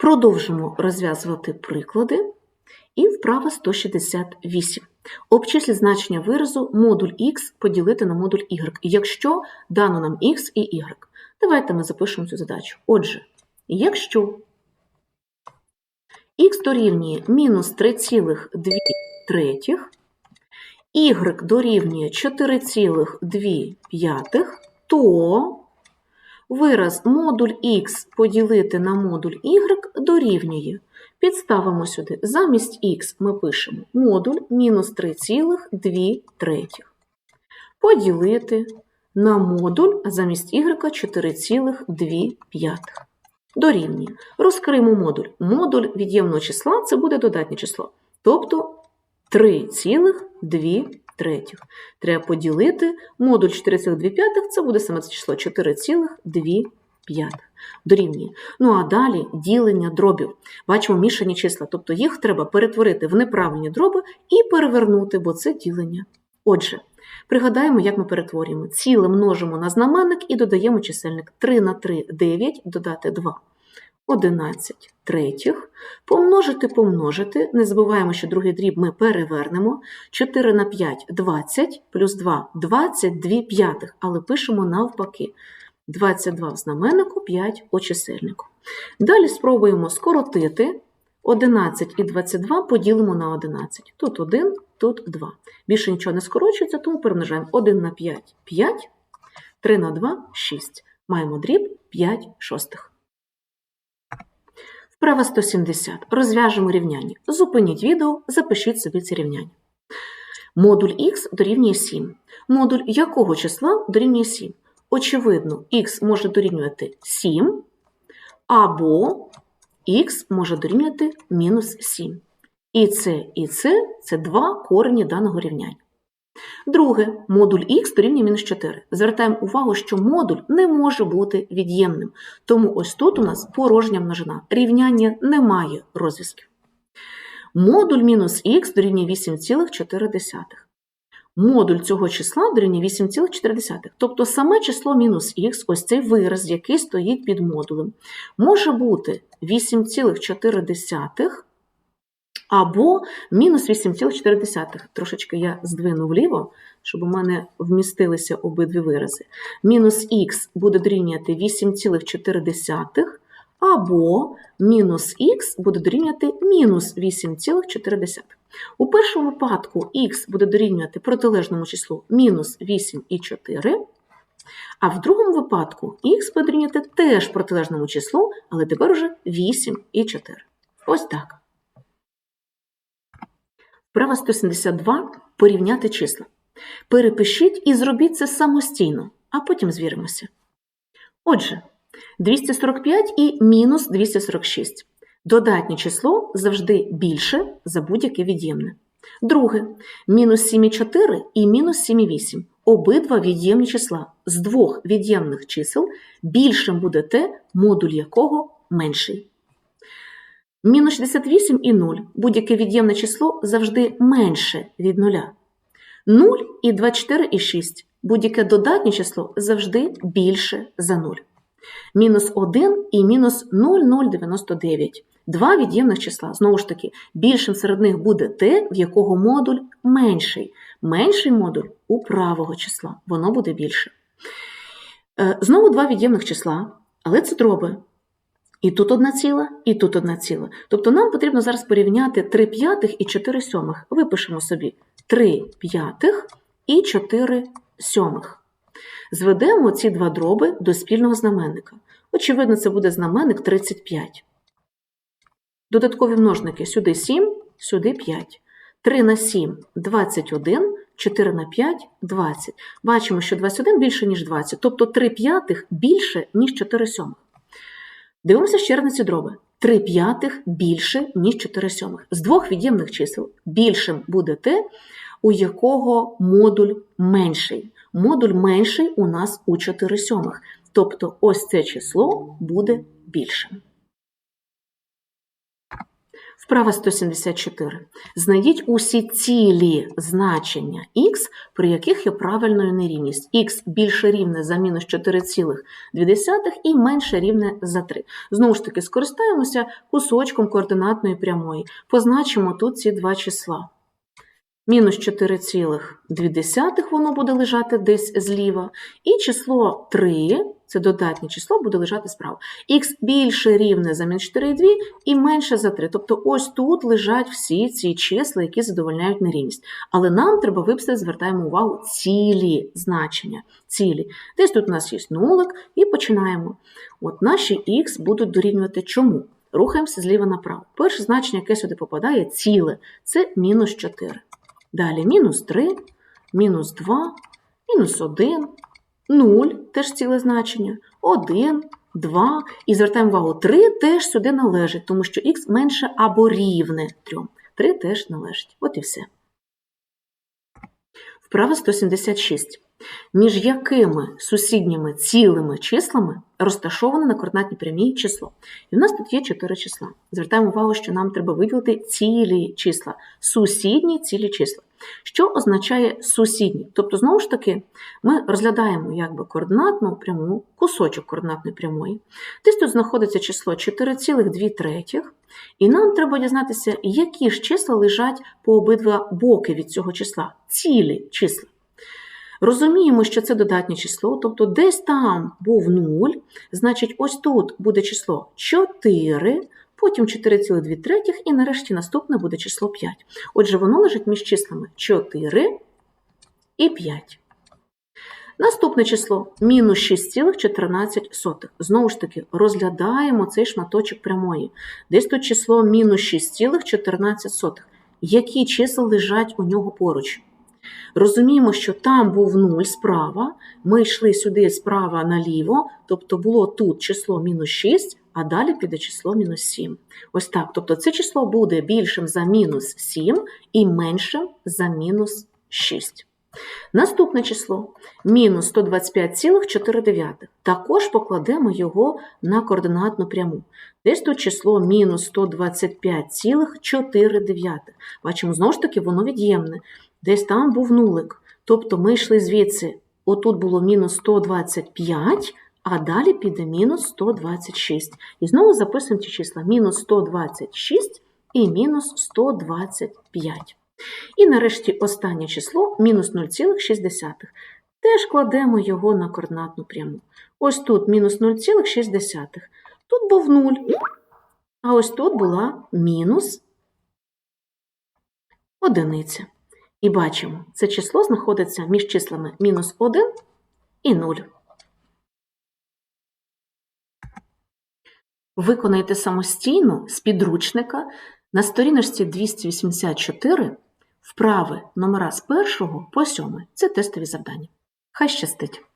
Продовжимо розв'язувати приклади. І вправа 168. Обчисліть значення виразу модуль х поділити на модуль y, якщо дано нам x і y. Давайте ми запишемо цю задачу. Отже, якщо х дорівнює мінус 3,2 третіх, y дорівнює 4,2, то вираз модуль х поділити на модуль y дорівнює. Підставимо сюди. Замість х ми пишемо модуль мінус 3,2 третіх. Поділити на модуль, замість y 4,2 п'ятих. Дорівнює. Розкриємо модуль. Модуль від'ємного числа це буде додатнє число. Тобто 3,2 третіх. Треба поділити модуль 4,2 це буде саме це число 4,2 п'ятих. Дорівнює. Ну а далі ділення дробів. Бачимо мішані числа, тобто їх треба перетворити в неправильні дроби і перевернути, бо це ділення. Отже, пригадаємо, як ми перетворюємо. Ціле множимо на знаменник і додаємо чисельник 3 на 3 – 9, додати 2. 11 третіх. Помножити, помножити. Не забуваємо, що другий дріб ми перевернемо. 4 на 5 – 20, плюс 2 – 22 п'ятих, але пишемо навпаки. 22 в знаменнику, 5 у чисельнику. Далі спробуємо скоротити 11 і 22 поділимо на 11. Тут 1, тут 2. Більше нічого не скорочується, тому перемножаємо 1 на 5 – 5, 3 на 2 – 6. Маємо дріб 5 шостих. Вправа 170. Розв'яжемо рівняння. Зупиніть відео, запишіть собі ці рівняння. Модуль х дорівнює 7. Модуль якого числа дорівнює 7? Очевидно, х може дорівнювати 7, або х може дорівнювати мінус 7. І це, і це це два корені даного рівняння. Друге, модуль х дорівнює мінус 4. Звертаємо увагу, що модуль не може бути від'ємним. Тому ось тут у нас порожня множина. Рівняння не має розв'язків. Модуль мінус х дорівнює 8,4. Модуль цього числа дорівнює 8,4. Тобто саме число мінус х, ось цей вираз, який стоїть під модулем, може бути 8,4 або мінус 8,4. Трошечки я здвину вліво, щоб у мене вмістилися обидві вирази. Мінус х буде дорівнювати 8,4, або мінус х буде дорівнювати мінус 8,4. У першому випадку х буде дорівнювати протилежному числу мінус 8,4, а в другому випадку х буде дорівнювати теж протилежному числу, але тепер уже 8,4. Ось так. Вправа 172 порівняти числа. Перепишіть і зробіть це самостійно, а потім звіримося. Отже, 245 і мінус 246. Додатнє число завжди більше за будь-яке від'ємне. Друге, мінус 7,4 і мінус 7,8. Обидва від'ємні числа. З двох від'ємних чисел більшим буде те, модуль якого менший. Мінус 68 і 0. Будь-яке від'ємне число завжди менше від нуля. 0 і 24 і 6. Будь-яке додатнє число завжди більше за 0. Мінус 1 і мінус 0,099. Два від'ємних числа. Знову ж таки, більшим серед них буде те, в якого модуль менший. Менший модуль у правого числа. Воно буде більше. Е, знову два від'ємних числа, але це дроби. І тут одна ціла, і тут одна ціла. Тобто нам потрібно зараз порівняти 3 п'ятих і 4 сьомих. Випишемо собі 3 п'ятих і 4 сьомих. Зведемо ці два дроби до спільного знаменника. Очевидно, це буде знаменник 35. Додаткові множники сюди 7, сюди 5. 3 на 7 21, 4 на 5 20. Бачимо, що 21 більше, ніж 20, тобто 3 п'ятих більше, ніж 4 сьомих. Дивимося ще на ці дроби. 3 п'ятих більше, ніж 4 сьомих. З двох від'ємних чисел більшим буде те, у якого модуль менший. Модуль менший у нас у 4 сьомих. Тобто ось це число буде більшим. Вправа 174. Знайдіть усі цілі значення х, при яких є правильною нерівність. х більше рівне за мінус 4,2 і менше рівне за 3. Знову ж таки, скористаємося кусочком координатної прямої. Позначимо тут ці два числа. Мінус 4,2 воно буде лежати десь зліва. І число 3, це додатнє число, буде лежати справа. Х більше рівне за мінус 4,2 і менше за 3. Тобто ось тут лежать всі ці числа, які задовольняють нерівність. Але нам треба виписати, звертаємо увагу, цілі значення. Цілі. Десь тут у нас є нулик, і починаємо. От Наші х будуть дорівнювати чому? Рухаємося зліва направо. Перше значення, яке сюди попадає, ціле, це мінус 4. Далі мінус 3, мінус 2, мінус 1, 0 теж ціле значення, 1, 2. І звертаємо увагу, 3 теж сюди належить, тому що х менше або рівне 3. 3 теж належить. От і все. Вправа 176. Між якими сусідніми цілими числами розташоване на координатній прямій число? І в нас тут є 4 числа. Звертаємо увагу, що нам треба виділити цілі числа, сусідні цілі числа. Що означає сусідні? Тобто, знову ж таки, ми розглядаємо якби координатну пряму, кусочок координатної прямої. Десь тут знаходиться число 4,2 і нам треба дізнатися, які ж числа лежать по обидва боки від цього числа, цілі числа. Розуміємо, що це додатнє число, тобто десь там був 0, значить, ось тут буде число 4, потім 4,2 і нарешті наступне буде число 5. Отже, воно лежить між числами 4 і 5. Наступне число мінус 6,14. Знову ж таки, розглядаємо цей шматочок прямої. Десь тут число мінус 6,14. Які числа лежать у нього поруч? Розуміємо, що там був 0 справа, ми йшли сюди справа наліво, тобто було тут число мінус 6, а далі піде число мінус 7. Ось так. Тобто це число буде більшим за мінус 7 і меншим за мінус 6. Наступне число мінус 125,4. Також покладемо його на координатну пряму. Десь тут число мінус 125,4. Бачимо, знову ж таки, воно від'ємне. Десь там був нулик. Тобто ми йшли звідси, отут було мінус 125, а далі піде мінус 126. І знову записуємо ці числа мінус 126 і мінус 125. І нарешті останнє число мінус 0,6. Теж кладемо його на координатну пряму. Ось тут мінус 0,6. Тут був 0, а ось тут була мінус одиниця. І бачимо, це число знаходиться між числами мінус 1 і 0. Виконайте самостійно з підручника на сторіночці 284 вправи номера з 1 по 7. Це тестові завдання. Хай щастить!